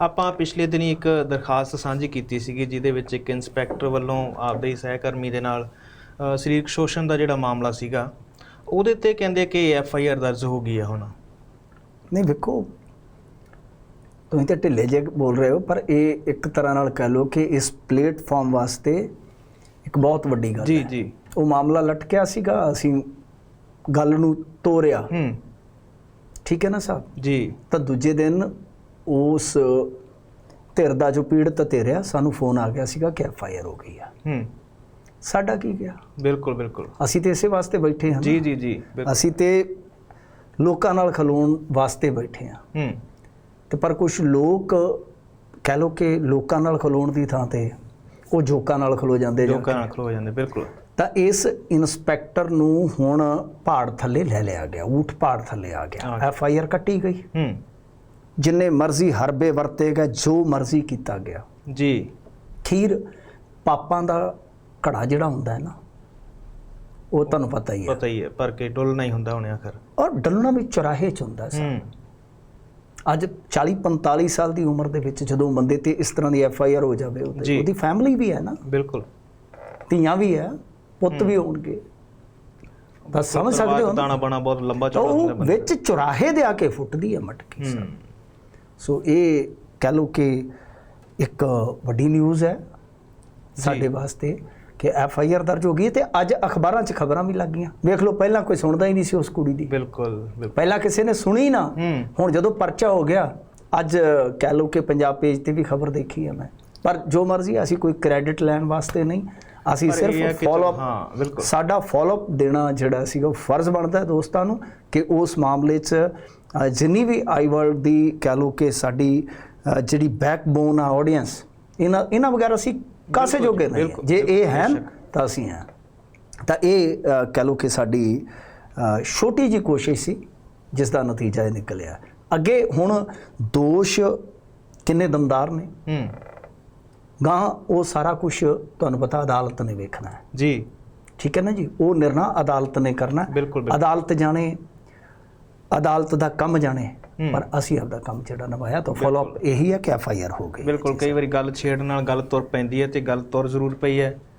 ਆਪਾਂ ਪਿਛਲੇ ਦਿਨੀ ਇੱਕ ਦਰਖਾਸਤ ਸਾਂਝੀ ਕੀਤੀ ਸੀਗੀ ਜਿਹਦੇ ਵਿੱਚ ਇੱਕ ਇਨਸਪੈਕਟਰ ਵੱਲੋਂ ਆਪਦੇ ਹੀ ਸਹਿਕਰਮੀ ਦੇ ਨਾਲ ਸਰੀਰਕ ਸ਼ੋਸ਼ਣ ਦਾ ਜਿਹੜਾ ਮਾਮਲਾ ਸੀਗਾ ਉਹਦੇ ਤੇ ਕਹਿੰਦੇ ਕਿ ਐਫ ਆਈ ਆਰ ਦਰਜ ਹੋ ਗਈ ਆ ਹੁਣ। ਨਹੀਂ ਵੇਖੋ ਤੁਸੀਂ ਤਾਂ ਢਿੱਲੇ ਜੇ ਬੋਲ ਰਹੇ ਹੋ ਪਰ ਇਹ ਇੱਕ ਤਰ੍ਹਾਂ ਨਾਲ ਕਹਿ ਲਓ ਕਿ ਇਸ ਪਲੇਟਫਾਰਮ ਵਾਸਤੇ ਇੱਕ ਬਹੁਤ ਵੱਡੀ ਗੱਲ ਜੀ ਹੈ। ਜੀ। ਉਹ ਮਾਮਲਾ ਲਟਕਿਆ ਸੀਗਾ ਅਸੀਂ ਗੱਲ ਨੂੰ ਤੋਰਿਆ। ਹੂੰ। ਠੀਕ ਹੈ ਨਾ ਸਾਹਿਬ? ਜੀ। ਤਾਂ ਦੂਜੇ ਦਿਨ ਉਸ ਧਿਰ ਦਾ ਜੋ ਪੀੜਤ ਧਿਰਿਆ ਸਾਨੂੰ ਫੋਨ ਆ ਗਿਆ ਸੀਗਾ ਕਿ ਐਫ ਆਈ ਆਰ ਹੋ ਗਈ ਆ। ਹੂੰ। ਸਾਡਾ ਕੀ ਗਿਆ? ਬਿਲਕੁਲ ਬਿਲਕੁਲ। ਅਸੀਂ ਤੇ ਇਸੇ ਵਾਸਤੇ ਬੈਠੇ ਹਾਂ। ਜੀ ਜੀ ਜੀ। ਅਸੀਂ ਤੇ ਲੋਕਾਂ ਨਾਲ ਖਲੋਣ ਵਾਸਤੇ ਬੈਠੇ ਹਾਂ। ਹੂੰ। ਤੇ ਪਰ ਕੁਝ ਲੋਕ ਕਹਿ ਲੋ ਕਿ ਲੋਕਾਂ ਨਾਲ ਖਲੋਣ ਦੀ ਥਾਂ ਤੇ ਉਹ ਜੋਕਾਂ ਨਾਲ ਖਲੋ ਜਾਂਦੇ ਜਾਂ ਲੋਕਾਂ ਨਾਲ ਖਲੋ ਜਾਂਦੇ ਬਿਲਕੁਲ। ਤਾਂ ਇਸ ਇਨਸਪੈਕਟਰ ਨੂੰ ਹੁਣ ਪਹਾੜ ਥੱਲੇ ਲੈ ਲਿਆ ਗਿਆ ਊਠ ਪਹਾੜ ਥੱਲੇ ਆ ਗਿਆ। ਆ ਐਫ ਆਈ ਆਰ ਕੱਟੀ ਗਈ। ਹੂੰ। ਜਿੰਨੇ ਮਰਜ਼ੀ ਹਰਬੇ ਵਰਤੇ ਗਏ ਜੋ ਮਰਜ਼ੀ ਕੀਤਾ ਗਿਆ। ਜੀ। ਖੀਰ ਪਾਪਾਂ ਦਾ ਘੜਾ ਜਿਹੜਾ ਹੁੰਦਾ ਹੈ ਨਾ ਉਹ ਤੁਹਾਨੂੰ ਪਤਾ ਹੀ ਹੈ। ਪਤਾ ਹੀ ਹੈ ਪਰ ਕਿ ਡੁੱਲਣਾ ਹੀ ਹੁੰਦਾ ਹੁਣੇ ਆਖਰ। ਔਰ ਡਲਣਾ ਵੀ ਚੁਰਾਹੇ ਚ ਹੁੰਦਾ ਸੀ ਅੱਜ 40 45 ਸਾਲ ਦੀ ਉਮਰ ਦੇ ਵਿੱਚ ਜਦੋਂ ਬੰਦੇ ਤੇ ਇਸ ਤਰ੍ਹਾਂ ਦੀ ਐਫ ਆਈ ਆਰ ਹੋ ਜਾਵੇ ਉਹਦੇ- ਫੈਮਿਲੀ ਵੀ ਹੈ ਨਾ। ਬਿਲਕੁਲ। ਧੀਆਂ ਵੀ ਹੈ ਪੁੱਤ ਵੀ ਹੋਣਗੇ। ਤਾਂ ਸਮਝ ਸਕਦੇ ਹੋ? ਦਾਣਾ ਬਣਾ ਬਹੁਤ ਲੰਬਾ ਚੌੜਾ ਹੁੰਦਾ ਵਿੱਚ ਚੁਰਾਹੇ ਦੇ ਆ ਕੇ ਫੁੱਟਦੀ ਹੈ ਮਟਕੀ ਹੂੰ। ਸੋ ਇਹ ਕਹਿ ਲਓ ਕਿ ਇੱਕ ਵੱਡੀ ਨਿਊਜ਼ ਹੈ ਸਾਡੇ ਵਾਸਤੇ ਕਿ ਐਫ ਆਈ ਆਰ ਦਰਜ ਹੋ ਗਈ ਤੇ ਅੱਜ ਅਖਬਾਰਾਂ 'ਚ ਖਬਰਾਂ ਵੀ ਲੱਗ ਗਈਆਂ। ਵੇਖ ਲਓ ਪਹਿਲਾਂ ਕੋਈ ਸੁਣਦਾ ਹੀ ਨਹੀਂ ਸੀ ਉਸ ਕੁੜੀ ਦੀ। ਬਿਲਕੁਲ ਪਹਿਲਾਂ ਕਿਸੇ ਨੇ ਸੁਣੀ ਨਾ ਹੁਣ ਜਦੋਂ ਪਰਚਾ ਹੋ ਗਿਆ ਅੱਜ ਕਹਿ ਲਓ ਕਿ ਪੰਜਾਬ ਪੇਜ ਤੇ ਵੀ ਖਬਰ ਦੇਖੀ ਹੈ ਮੈਂ। ਪਰ ਜੋ ਮਰਜ਼ੀ ਅਸੀਂ ਕੋਈ ਕ੍ਰੈਡਿਟ ਲੈਣ ਵਾਸਤੇ ਨਹੀਂ। ਅਸੀਂ ਸਿਰਫ ਫਾਲੋ ਹਾਂ ਬਿਲਕੁਲ। ਸਾਡਾ ਫਾਲੋਅਪ ਦੇਣਾ ਜਿਹੜਾ ਸੀਗਾ ਉਹ ਫਰਜ਼ ਬਣਦਾ ਹੈ ਦੋਸਤਾਂ ਨੂੰ ਕਿ ਉਸ ਮਾਮਲੇ 'ਚ ਜਿੰਨੀ ਵੀ ਆਈ ਵਰਲਡ ਦੀ ਕਹਿ ਲਓ ਕਿ ਸਾਡੀ ਜਿਹੜੀ ਬੈਕਬੋਨ ਆ ਆਡੀਅנס ਇਹਨਾਂ ਇਹਨਾਂ ਵਗੈਰਾ ਅਸੀਂ ਕਾਸੇ ਜੋਗੇ ਨਹੀਂ। ਜੇ ਇਹ ਹਨ ਬੇਸ਼ੱਕ। ਤਾਂ ਅਸੀਂ ਹਾਂ। ਤਾਂ ਇਹ ਕਹਿ ਲਓ ਕਿ ਸਾਡੀ ਛੋਟੀ ਜੀ ਕੋਸ਼ਿਸ਼ ਸੀ ਜਿਸ ਦਾ ਨਤੀਜਾ ਇਹ ਨਿਕਲਿਆ। ਅੱਗੇ ਹੁਣ ਦੋਸ਼ ਕਿੰਨੇ ਦਮਦਾਰ ਨੇ? ਹੂੰ। ਗਾਂ ਉਹ ਸਾਰਾ ਕੁਝ ਤੁਹਾਨੂੰ ਪਤਾ ਅਦਾਲਤ ਨੇ ਵੇਖਣਾ ਹੈ। ਜੀ। ਠੀਕ ਹੈ ਨਾ ਜੀ? ਉਹ ਨਿਰਣਾ ਅਦਾਲਤ ਨੇ ਕਰਨਾ ਹੈ। ਅਦਾਲਤ ਜਾਣੇ ਅਦਾਲਤ ਦਾ ਕੰਮ ਜਾਣੇ। ਪਰ ਅਸੀਂ ਆਪਦਾ ਕੰਮ ਜਿਹੜਾ ਨਿਭਾਇਆ ਤਾਂ ਫਾਲੋ ਅਪ ਇਹੀ ਹੈ ਕਿ ਐਫ ਆਈ ਆਰ ਹੋ ਗਈ। ਬਿਲਕੁਲ ਕਈ ਵਾਰੀ ਗੱਲ ਛੇੜਨ ਨਾਲ ਗੱਲ ਤੁਰ ਪੈਂਦੀ ਹੈ ਤੇ ਗੱਲ ਤੁਰ ਜ਼ਰੂਰ ਪਈ ਹੈ।